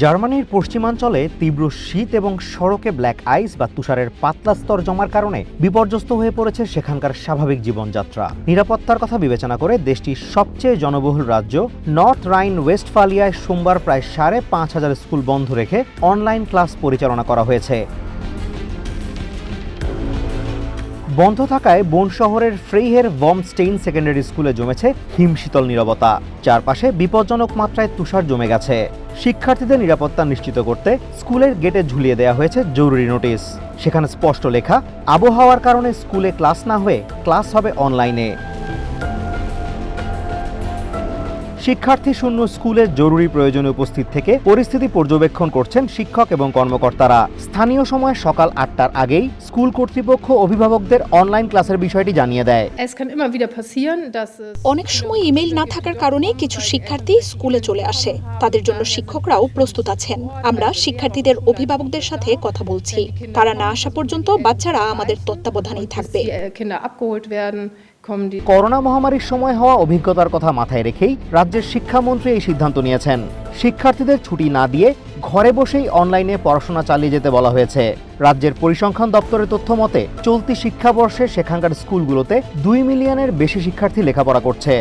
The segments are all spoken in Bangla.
জার্মানির পশ্চিমাঞ্চলে তীব্র শীত এবং সড়কে ব্ল্যাক আইস বা তুষারের পাতলা স্তর জমার কারণে বিপর্যস্ত হয়ে পড়েছে সেখানকার স্বাভাবিক জীবনযাত্রা। নিরাপত্তার কথা বিবেচনা করে দেশটির সবচেয়ে জনবহুল রাজ্য নর্থ রাইন ওয়েস্টফালিয়ায় সোমবার প্রায় সাড়ে পাঁচ হাজার স্কুল বন্ধ রেখে অনলাইন ক্লাস পরিচালনা করা হয়েছে। বন্ধ থাকায় বন শহরের ফ্রেইহের ভমস্টেইন সেকেন্ডারি স্কুলে জমেছে হিমশীতল নিরবতা। চারপাশে বিপজ্জনক মাত্রায় তুষার জমে গেছে। শিক্ষার্থীদের নিরাপত্তা নিশ্চিত করতে স্কুলের গেটে ঝুলিয়ে দেওয়া হয়েছে জরুরি নোটিশ। সেখানে স্পষ্ট লেখা, আবহাওয়ার কারণে স্কুলে ক্লাস না হয়ে ক্লাস হবে অনলাইনে। শিক্ষার্থী শূন্য স্কুলে জরুরি প্রয়োজনে উপস্থিত থেকে পরিস্থিতি পর্যবেক্ষণ করছেন শিক্ষক এবং কর্মকর্তারা। স্থানীয় সময় সকাল আটটার আগেই স্কুল কর্তৃপক্ষ অভিভাবকদের অনলাইন ক্লাসের বিষয়টি জানিয়ে দেয়। অনেক সময় ইমেল না থাকার কারণে কিছু শিক্ষার্থী স্কুলে চলে আসে। তাদের জন্য শিক্ষকরাও প্রস্তুত আছেন। আমরা শিক্ষার্থীদের অভিভাবকদের সাথে কথা বলছি। তারা না আসা পর্যন্ত বাচ্চারা আমাদের তত্ত্বাবধানেই থাকবে। করোনা মহামারীর সময় হওয়া অভিজ্ঞতার কথা মাথায় রেখেই রাজ্যের শিক্ষামন্ত্রী এই সিদ্ধান্ত নিয়েছেন। শিক্ষার্থীদের ছুটি না দিয়ে ঘরে বসেই অনলাইনে পড়াশোনা চালিয়ে যেতে বলা হয়েছে। রাজ্যের পরিসংখ্যান দপ্তরের তথ্য মতে, চলতি শিক্ষাবর্ষে সেখানকার স্কুলগুলোতে দুই মিলিয়নের বেশি শিক্ষার্থী লেখাপড়া করছে।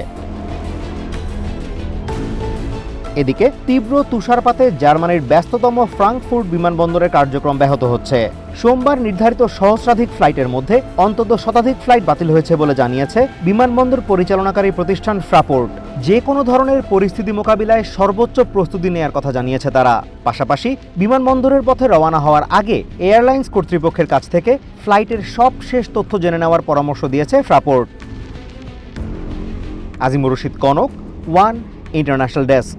এদিকে তীব্র তুষারপাতে জার্মানির ব্যস্ততম ফ্রাঙ্কফুর্ট বিমানবন্দরের কার্যক্রম ব্যাহত হচ্ছে। সোমবার নির্ধারিত সহস্রাধিক ফ্লাইটের মধ্যে অন্তত শতাধিক ফ্লাইট বাতিল হয়েছে বলে জানিয়েছে বিমানবন্দর পরিচালনাকারী প্রতিষ্ঠান ফ্রাপোর্ট। যে কোনো ধরনের পরিস্থিতি মোকাবিলায় সর্বোচ্চ প্রস্তুতি নেয়ার কথা জানিয়েছে তারা। পাশাপাশি বিমানবন্দরের পথে রওনা হওয়ার আগে এয়ারলাইন্স কর্তৃপক্ষের কাছ থেকে ফ্লাইটের সব শেষ তথ্য জেনে নেওয়ার পরামর্শ দিয়েছে Fraport. Azimur Rashid Kanak, one international desk.